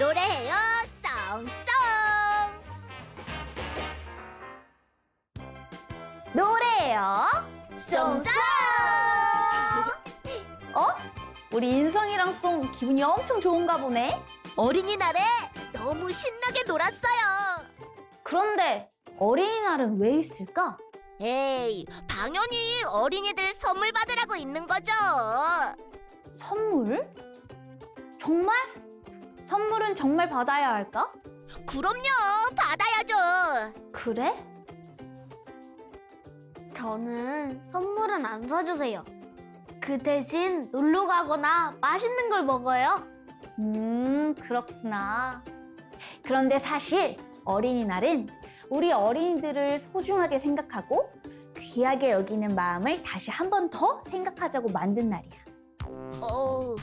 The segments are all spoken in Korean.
노래해요 썽썽 노래요. 썽썽 어? 우리 인성이랑 송 기분이 엄청 좋은가 보네. 어린이날에 너무 신나게 놀았어요 그런데 어린이날은 왜 있을까? 에이 당연히 어린이들 선물 받으라고 있는 거죠 선물? 정말? 선물은 정말 받아야 할까? 그럼요 받아야죠 그래? 저는 선물은 안 사주세요. 그 대신 놀러 가거나 맛있는 걸 먹어요. 음, 그렇구나. 그런데 사실 어린이날은 우리 어린이들을 소중하게 생각하고 귀하게 여기는 마음을 다시 한 번 더 생각하자고 만든 날이야. 어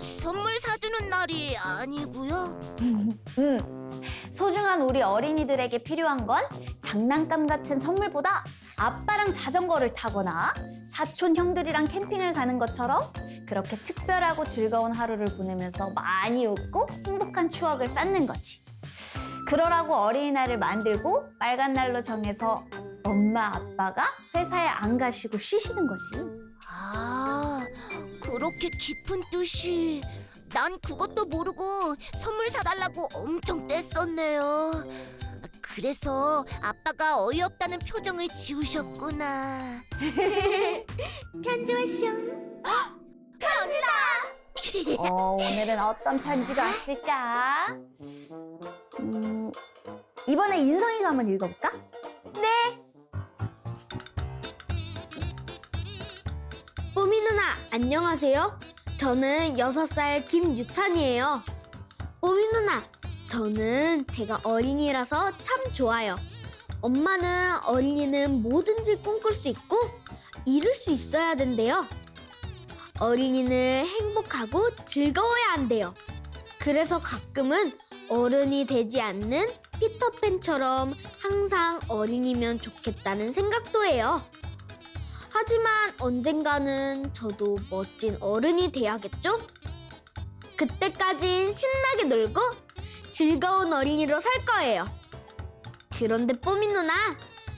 선물 사주는 날이 아니고요 음, 소중한 우리 어린이들에게 필요한 건 장난감 같은 선물보다 아빠랑 자전거를 타거나 사촌 형들이랑 캠핑을 가는 것처럼 그렇게 특별하고 즐거운 하루를 보내면서 많이 웃고 행복한 추억을 쌓는 거지. 그러라고 어린이날을 만들고 빨간 날로 정해서 엄마 아빠가 회사에 안 가시고 쉬시는 거지. 아 그렇게 깊은 뜻이 난 그것도 모르고 선물 사달라고 엄청 떼썼네요 그래서 아빠가 어이없다는 표정을 지으셨구나 편지 왔쇼. 편지다 어, 오늘은 어떤 편지가 왔을까? 음, 이번에 인성이가 한번 읽어볼까? 안녕하세요. 저는 6살 김유찬이에요. 뽀미 누나, 저는 제가 어린이라서 참 좋아요. 엄마는 어린이는 뭐든지 꿈꿀 수 있고 이룰 수 있어야 된대요. 어린이는 행복하고 즐거워야 한대요. 그래서 가끔은 어른이 되지 않는 피터팬처럼 항상 어린이면 좋겠다는 생각도 해요. 하지만 언젠가는 저도 멋진 어른이 돼야겠죠? 그때까진 신나게 놀고 즐거운 어린이로 살 거예요. 그런데 뽀미 누나,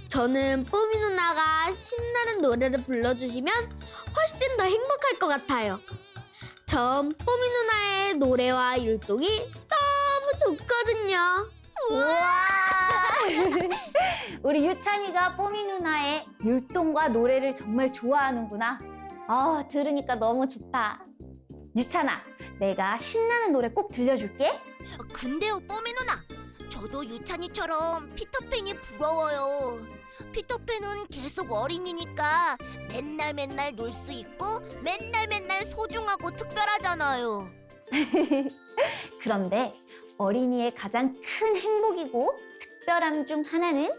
저는 뽀미 누나가 신나는 노래를 불러주시면 훨씬 더 행복할 것 같아요. 전 뽀미 누나의 노래와 율동이 너무 좋거든요. 우와! 우리 유찬이가 뽀미 누나의 율동과 노래를 정말 좋아하는구나. 아, 들으니까 너무 좋다. 유찬아, 내가 신나는 노래 꼭 들려줄게. 근데요 뽀미 누나 저도 유찬이처럼 피터팬이 부러워요 피터팬은 계속 어린이니까 맨날 맨날 놀 수 있고 맨날 맨날 소중하고 특별하잖아요 그런데 어린이의 가장 큰 행복이고 특별함 중 하나는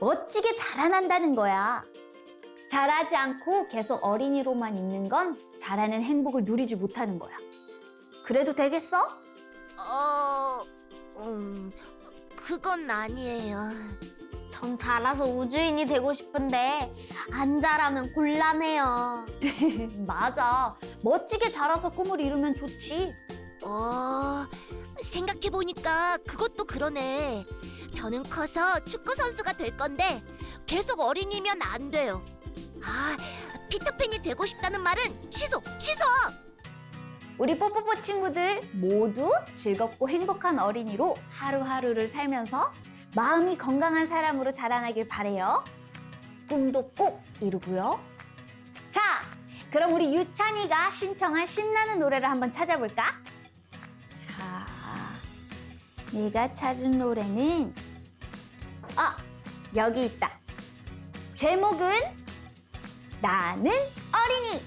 멋지게 자라난다는 거야. 자라지 않고 계속 어린이로만 있는 건 자라는 행복을 누리지 못하는 거야. 그래도 되겠어? 어... 음... 그건 아니에요 전 자라서 우주인이 되고 싶은데 안 자라면 곤란해요. 맞아. 멋지게 자라서 꿈을 이루면 좋지. 어... 생각해보니까 그것도 그러네 저는 커서 축구 선수가 될 건데 계속 어린이면 안 돼요 아... 피터팬이 되고 싶다는 말은 취소! 취소! 우리 뽀뽀뽀 친구들 모두 즐겁고 행복한 어린이로 하루하루를 살면서 마음이 건강한 사람으로 자라나길 바래요. 꿈도 꼭 이루고요. 자, 그럼 우리 유찬이가 신청한 신나는 노래를 한번 찾아볼까? 자, 내가 찾은 노래는 아, 여기 있다. 제목은 나는 어린이.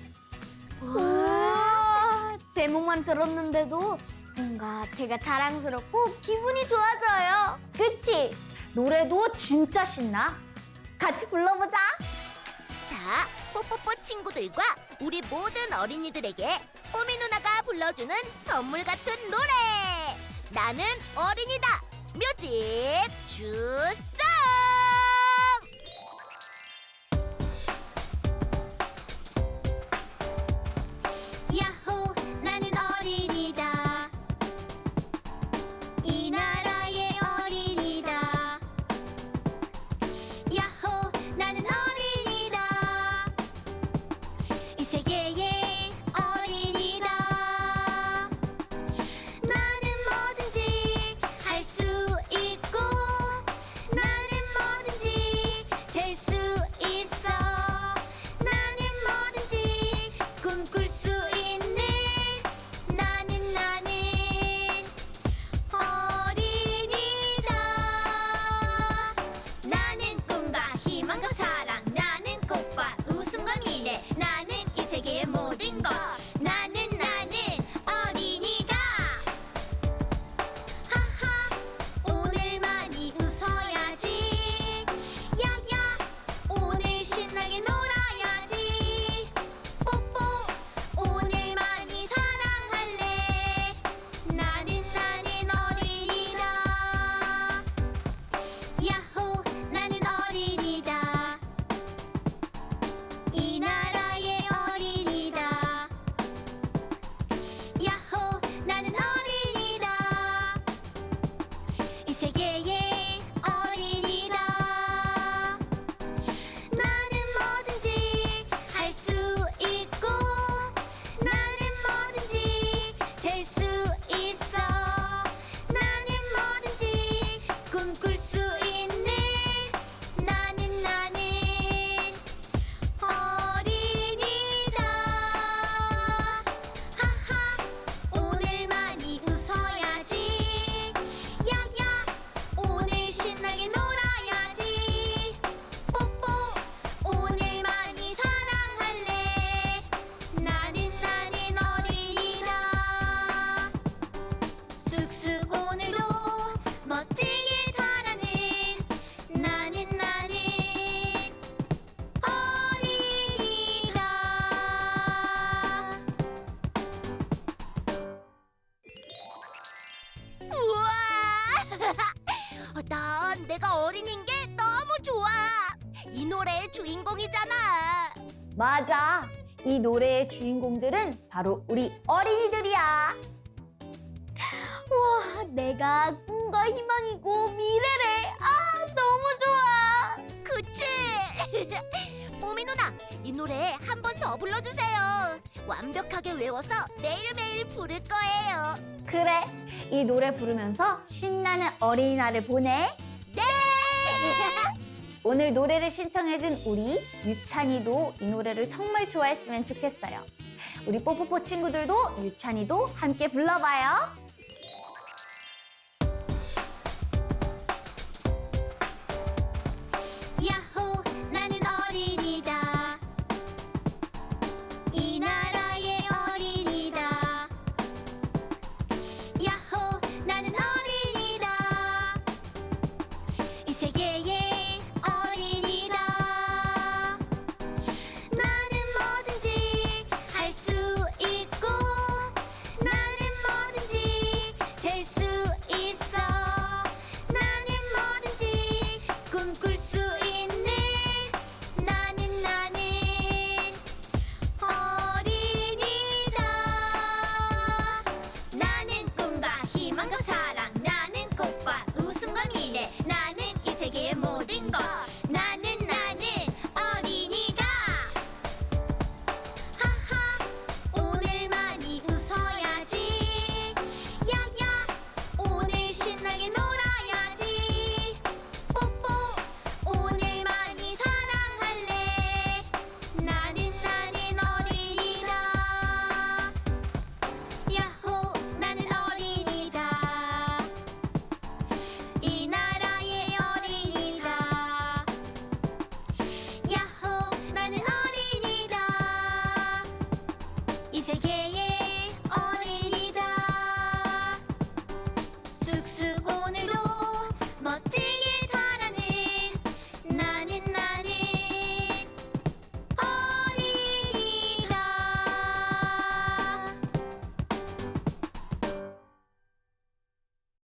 우와, 제목만 들었는데도 뭔가 제가 자랑스럽고 기분이 좋아져요. 그치? 노래도 진짜 신나. 같이 불러보자. 자, 뽀뽀뽀 친구들과 우리 모든 어린이들에게 뽀미 누나가 불러주는 선물 같은 노래. 나는 어린이다. 뮤직 주성. 좋아. 이 노래의 주인공이잖아. 맞아. 이 노래의 주인공들은 바로 우리 어린이들이야. 와, 내가 꿈과 희망이고 미래래. 아, 너무 좋아. 그치? 뽀미 누나, 이 노래 한 번 더 불러주세요. 완벽하게 외워서 매일매일 부를 거예요. 그래. 이 노래 부르면서 신나는 어린이날을 보내. 네! 오늘 노래를 신청해준 우리 유찬이도 이 노래를 정말 좋아했으면 좋겠어요. 우리 뽀뽀뽀 친구들도 유찬이도 함께 불러봐요.